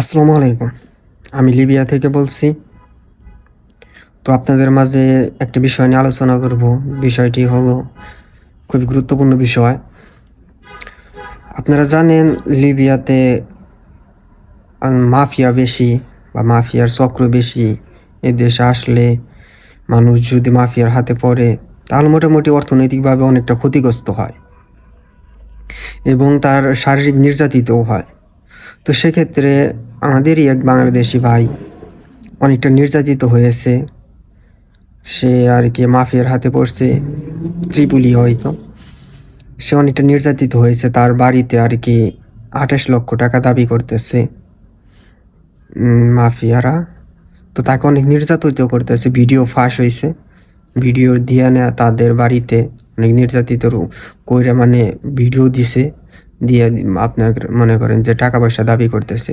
আসসালামু আলাইকুম। আমি লিবিয়া থেকে বলছি। তো আপনাদের মাঝে একটা বিষয় নিয়ে আলোচনা করব। বিষয়টি হলো খুবই গুরুত্বপূর্ণ বিষয়। আপনারা জানেন, লিবিয়াতে মাফিয়া বেশি বা মাফিয়ার চক্র বেশি। এ দেশে আসলে মানুষ যদি মাফিয়ার হাতে পড়ে, তাহলে মোটামুটি অর্থনৈতিকভাবে অনেকটা ক্ষতিগ্রস্ত হয় এবং তার শারীরিক নির্যাতিতও হয়। তো সেক্ষেত্রে আমাদেরই এক বাংলাদেশি ভাই অনেকটা নির্যাতিত হয়েছে। সে আর কি মাফিয়ার হাতে পড়ছে, ত্রিপুলি হয়তো। সে অনেকটা নির্যাতিত হয়েছে, তার বাড়িতে আর কি আঠাশ লক্ষ টাকা দাবি করতেছে। মাফিয়ারা। তো তাকে অনেক নির্যাতিত করতেছে, ভিডিও ফাঁস হয়েছে। ভিডিও দিয়ে নেয় তাদের বাড়িতে অনেক নির্যাতিত কইরা মানে ভিডিও দিছে, দিয়ে আপনার মনে করেন যে টাকা পয়সা দাবি করতেছে।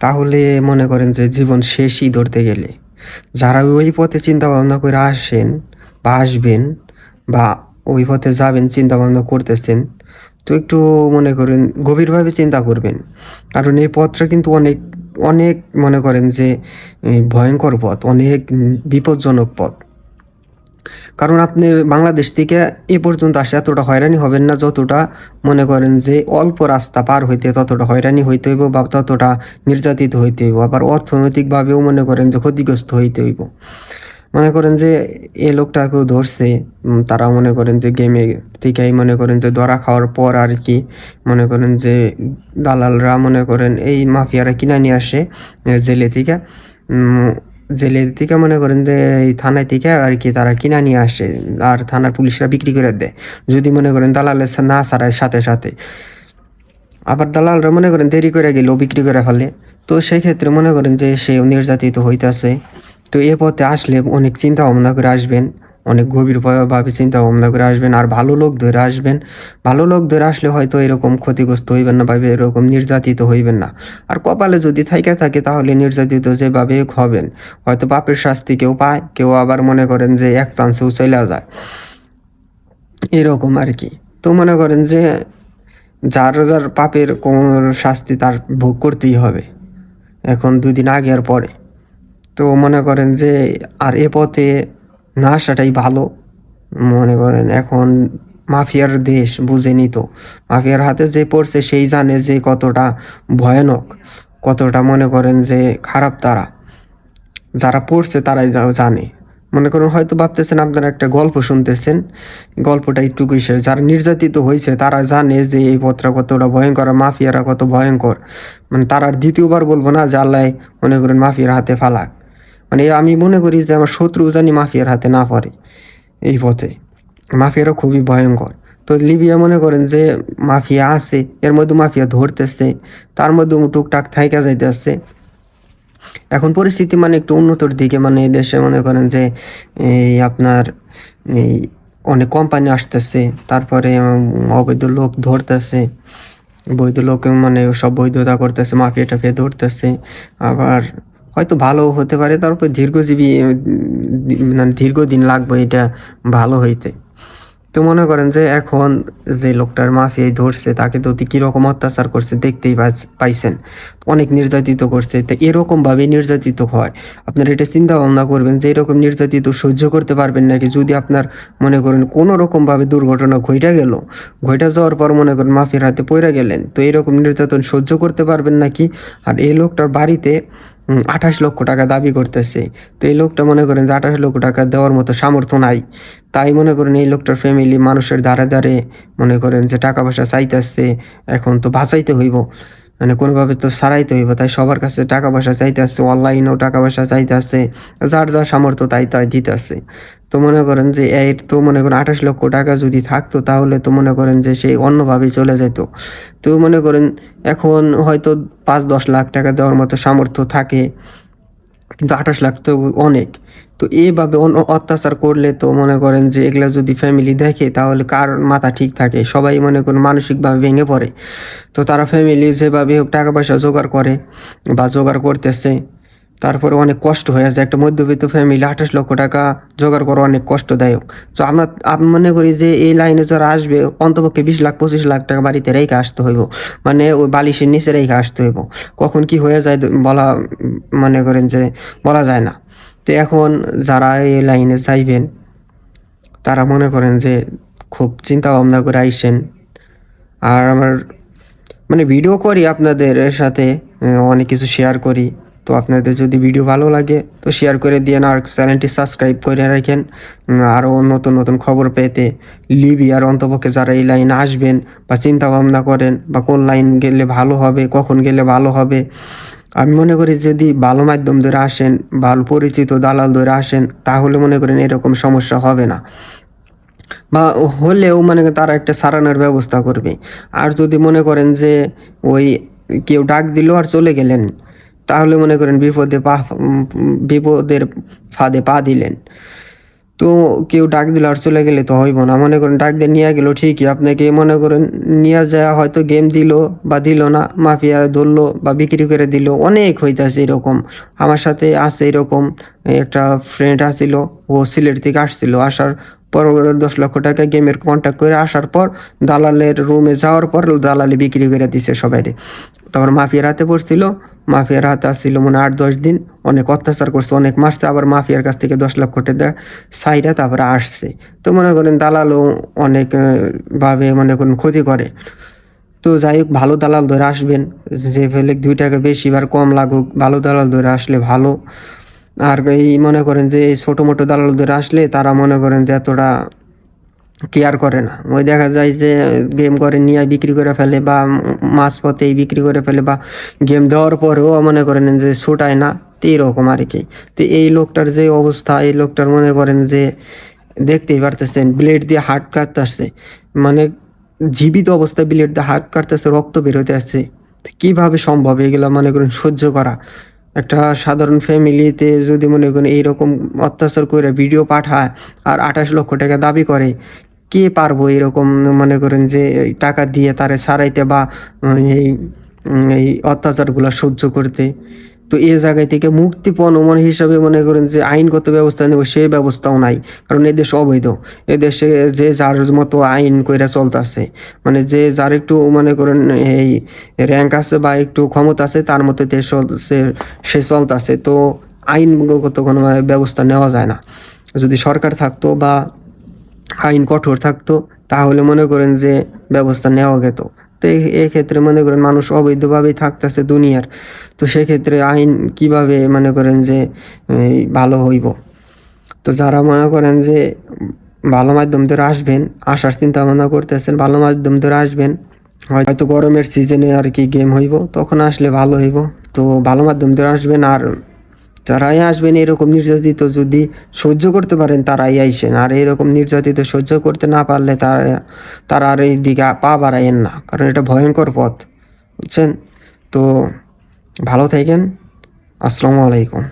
তাহলে মনে করেন যে জীবন শেষই ধরতে গেলে। যারা ওই পথে চিন্তা ভাবনা করে আসেন বা আসবেন বা ওই পথে যাবেন চিন্তা ভাবনা করতেছেন, তো একটু মনে করেন গভীরভাবে চিন্তা করবেন। কারণ এই পথটা কিন্তু অনেক অনেক মনে করেন যে ভয়ঙ্কর পথ, অনেক বিপজ্জনক পথ। কারণ আপনি বাংলাদেশ থেকে এ পর্যন্ত আসে এতটা হয়রানি হবেন না, যতটা মনে করেন যে অল্প রাস্তা পার হইতে ততটা হয়রানি হইতে হইব বা ততটা নির্যাতিত হইতে হইব, আবার অর্থনৈতিকভাবেও মনে করেন যে ক্ষতিগ্রস্ত হইতে হইব। মনে করেন যে এ লোকটাকেও ধরছে তারা মনে করেন যে গেমে থেকেই মনে করেন যে ধরা খাওয়ার পর আর কি মনে করেন যে দালালরা মনে করেন এই মাফিয়ারা কিনা নিয়ে আসে জেলে থেকে। উম, জেলে থেকে মনে করেন যে এই থানায় থেকে আর কি তারা কিনা নিয়ে আসে আর থানার পুলিশরা বিক্রি করে দেয়। যদি মনে করেন দালালের না সারায় সাথে সাথে। আবার দালালরা মনে করেন দেরি করে গেলেও বিক্রি করে ফেলে। তো সেই ক্ষেত্রে মনে করেন যে সে নির্যাতিত হইতেছে। তো এ পথে আসলে অনেক চিন্তা ভাবনা করে আসবেন। অনেক গভীরভাবে চিন্তা ভাবনা করে আসবেন আর ভালো লোক ধরে আসবেন। ভালো লোক ধরে আসলে হয়তো এরকম ক্ষতিগ্রস্ত হইবেন না বা এরকম নির্যাতিত হইবেন না। আর কপালে যদি থাইকা থাকে তাহলে নির্যাতিত যেভাবে হবেন। হয়তো পাপের শাস্তি কেউ পায়, কেউ আবার মনে করেন যে এক চান্সেও চলে যায়। এরকম আর কি। তো মনে করেন যে যার যার পাপের কোন শাস্তি তার ভোগ করতেই হবে। এখন দুদিন আগে আর পরে। তো মনে করেন যে আর এ পথে না আসাটাই ভালো। মনে করেন এখন মাফিয়ার দেশ বুঝেনি তো। মাফিয়ার হাতে যে পড়ছে সেই জানে যে কতটা ভয়ানক, কতটা মনে করেন যে খারাপ তারা। যারা পড়ছে তারাই জানে। মনে করুন হয়তো ভাবতেছেন, আপনারা একটা গল্প শুনতেছেন। গল্পটা একটু কিসে যারা নির্যাতিত হয়েছে, তারা জানে যে এই পথটা কতটা ভয়ঙ্কর মাফিয়ারা কত ভয়ঙ্কর। মানে তারা দ্বিতীয়বার বলব না যে আল্লাহ মনে করেন মাফিয়ার হাতে ফালাক। মানে আমি মনে করি যে আমার শত্রু জানি মাফিয়ার হাতে না পড়ে এই পথে। মাফিয়ারা খুবই ভয়ঙ্কর। তো লিবিয়া মনে করেন যে মাফিয়া আছে, এর মধ্যে মাফিয়া ধরতেছে, তার মধ্যে টুকটাক থাইকা যাইতেছে। এখন পরিস্থিতি মানে একটু উন্নতর দিকে মানে এই দেশে মনে করেন যে এই আপনার এই অনেক কোম্পানি আসতেছে, তারপরে অবৈধ লোক ধরতেছে, বৈধ লোক মানে সব বৈধতা করতেছে মাফিয়া টাফিয়া ধরতেছে, আবার হয়তো ভালো হতে পারে, তারপর দীর্ঘজীবী মানে দীর্ঘদিন লাগবে এটা ভালো হইতে। তো মনে করেন যে এখন যে লোকটার মাফিয়াই ধরছে, তাকে তো কীরকম অত্যাচার করছে, দেখতেই পাইছেন। অনেক নির্যাতিত করছে, তো এরকমভাবে নির্যাতিত হয়। আপনারা এটা চিন্তা ভাবনা করবেন যে এরকম নির্যাতিত সহ্য করতে পারবেন নাকি? যদি আপনার মনে করেন কোনো রকমভাবে দুর্ঘটনা ঘইটা গেল, ঘইটা যাওয়ার পর মনে করেন মাফিয়ার হাতে পড়ে গেলেন, তো এরকম নির্যাতন সহ্য করতে পারবেন নাকি? আর এই লোকটার বাড়িতে আঠাশ লক্ষ টাকা দাবি করতেছে। তো এই লোকটা মনে করেন যে আঠাশ লক্ষ টাকা দেওয়ার মতো সামর্থ্য নাই। তাই মনে করেন এই লোকটার ফ্যামিলি মানুষের ধারে ধারে মনে করেন যে টাকা পয়সা চাইতেছে। এখন তো বাঁচাইতে হইব। মানে কোনোভাবে তো সারাইতে হইব, তাই সবার কাছে টাকা পয়সা চাইতে আসছে অনলাইনেও টাকা পয়সা চাইতে আসছে যার যা সামর্থ্য তাই তাই দিতে আসছে তো মনে করেন যে এর তো মনে করেন আঠাশ লক্ষ টাকা যদি থাকতো, তাহলে তো মনে করেন যে সেই অন্যভাবেই চলে যেত। তো মনে করেন এখন হয়তো পাঁচ দশ লাখ টাকা দেওয়ার মতো সামর্থ্য থাকে কিন্তু আঠাশ লাখ তো অনেক। তো এইভাবে অত্যাচার করলে তো মনে করেন যে এগুলা যদি ফ্যামিলি দেখে তাহলে কার মাথা ঠিক থাকে? সবাই মনে করেন মানসিকভাবে ভেঙে পড়ে। তো তারা ফ্যামিলি যেভাবে হোক টাকা পয়সা জোগাড় করে বা জোগাড় করতেছে তারপরে অনেক কষ্ট হয়ে যায় একটা মধ্যবিত্ত ফ্যামিলি আঠাশ লক্ষ টাকা জোগাড় করা অনেক কষ্টদায়ক। তো আমরা, আমি মনে করি যে এই লাইনে যারা আসবে, অন্তপক্ষে বিশ লাখ, পঁচিশ লাখ টাকা বাড়িতে রেখে আসতে হইব। মানে ওই বালিশের নিচে রেখে আসতে হইব। কখন কি হয়ে যায় বলা, মনে করেন যে বলা যায় না। তো এখন যারা এই লাইনে চাইবেন তারা মনে করেন যে খুব চিন্তা ভাবনা করে আইসেন। আর আমার মানে ভিডিও করি আপনাদের সাথে, অনেক কিছু শেয়ার করি। তো আপনাদের যদি ভিডিও ভালো লাগে, তো শেয়ার করে দিয়ে আর চ্যানেলটি সাবস্ক্রাইব করে রাখেন। আরও নতুন নতুন খবর পেতে লিবিয়ার অন্তপক্ষে যারা এই লাইনে আসবেন বা চিন্তা ভাবনা করেন বা কোন লাইন গেলে ভালো হবে, কখন গেলে ভালো হবে, আমি মনে করি যদি ভালো মাধ্যম ধরে আসেন, ভালো পরিচিত দালাল ধরে আসেন, তাহলে মনে করেন এরকম সমস্যা হবে না। বা হলেও মানে তারা একটা সারানোর ব্যবস্থা করবে। আর যদি মনে করেন যে ওই কেউ ডাক দিল আর চলে গেলেন তাহলে মনে করেন বিপদে পা বিপদের ফাঁদে পা দিলেন। তো কেউ ডাক দিল আর চলে গেলে তো হইব না। মনে করেন ডাক দিয়ে নিয়ে গেলো, ঠিকই আপনাকে মনে করেন নিয়ে যায় হয়তো গেম দিল বা দিল না, মাফিয়া ধরলো বা বিক্রি করে দিল, অনেক হইতাছে এরকম। আমার সাথে আছে এরকম, একটা ফ্রেন্ড আসছিল ও সিলেট থেকে আসছিল। আসার পর দশ লক্ষ টাকা গেমের কন্ট্যাক্ট করে আসার পর দালালের রুমে যাওয়ার পর দালালি বিক্রি করে দিছে সবাই তারপর মাফিয়া রাতে পড়ছিল মাফিয়ার হাতে আসছিল মনে আট, দশ দিন। অনেক অত্যাচার করছে, অনেক মারছে, আবার মাফিয়ার কাছ থেকে দশ লক্ষ টাকা সাইরা তারপরে আসছে। তো মনে করেন দালালও অনেকভাবে মনে করেন ক্ষতি করে। তো যাই হোক, ভালো দালাল ধরে আসবেন। যে ফেলে দুই টাকা বেশি বার কম লাগুক, ভালো দালাল ধরে আসলে ভালো। আর এই মনে করেন যে ছোটো মোটো দালাল ধরে আসলে তারা মনে করেন যে এতটা কেয়ার করে না। ওই দেখা যায় যে গেম করে নিয়ে বিক্রি করে ফেলে বা মাছ পথেই বিক্রি করে ফেলে বা গেম দেওয়ার পরেও মনে করেন যে ছোটায় না, তো এরকম আর কি। তো এই লোকটার যে অবস্থা, এই লোকটার মনে করেন যে দেখতেই পারতেছেন ব্লেড দিয়ে হাট কাটতেছে। মানে জীবিত অবস্থায় ব্লেড দিয়ে হাট কাটতেছে, রক্ত বেরোতে আসছে। কীভাবে সম্ভব এগুলো মনে করেন সহ্য করা? একটা সাধারণ ফ্যামিলিতে যদি মনে করেন এইরকম অত্যাচার করে ভিডিও পাঠায় আর আঠাশ লক্ষ টাকা দাবি করে কে পারব এরকম মনে করেন যে টাকা দিয়ে তারে সারাইতে বা এই এই অত্যাচারগুলো সহ্য করতে। তো এ জায়গায় থেকে মুক্তিপণ মনে হিসাবে মনে করেন যে আইনগত ব্যবস্থা নেব সেই ব্যবস্থাও নাই। কারণ এদেশ অবৈধ। এদেশে যে যার মতো আইন কইরা চলতেছে। মানে যে যার একটু মনে করেন এই র্যাঙ্ক আছে বা একটু ক্ষমতা আছে, তার মতো সে চলতেছে। তো আইনগত কোনো ব্যবস্থা নেওয়া যায় না। যদি সরকার থাকতো বা আইন কঠোর থাকতো, তাহলে মনে করেন যে ব্যবস্থা নেওয়া যেত তো এই- এই ক্ষেত্রে মনে করেন মানুষ অবৈধভাবেই থাকতেছে দুনিয়ার। তো সেক্ষেত্রে আইন কীভাবে মনে করেন যে ভালো হইব? তো যারা মনে করেন যে ভালো মাধ্যম ধরে আসবেন, আসার চিন্তা ভাবনা করতেছেন, ভালো মাধ্যম ধরে আসবেন, হয়তো গরমের সিজনে আর কি গেম হইব, তখন আসলে ভালো হইব। তো ভালো মাধ্যম ধরে আসবেন আর যারাই আসবেন এরকম নির্যাতিত যদি সহ্য করতে পারেন, তারাই আইসেন। আর এরকম নির্যাতিত সহ্য করতে না পারলে তারা তারা আর এই দিকে পা বাড়াইয়েন না, কারণ এটা ভয়ঙ্কর পথ, বুঝছেন? তো ভালো থাকেন। আসসালামু আলাইকুম।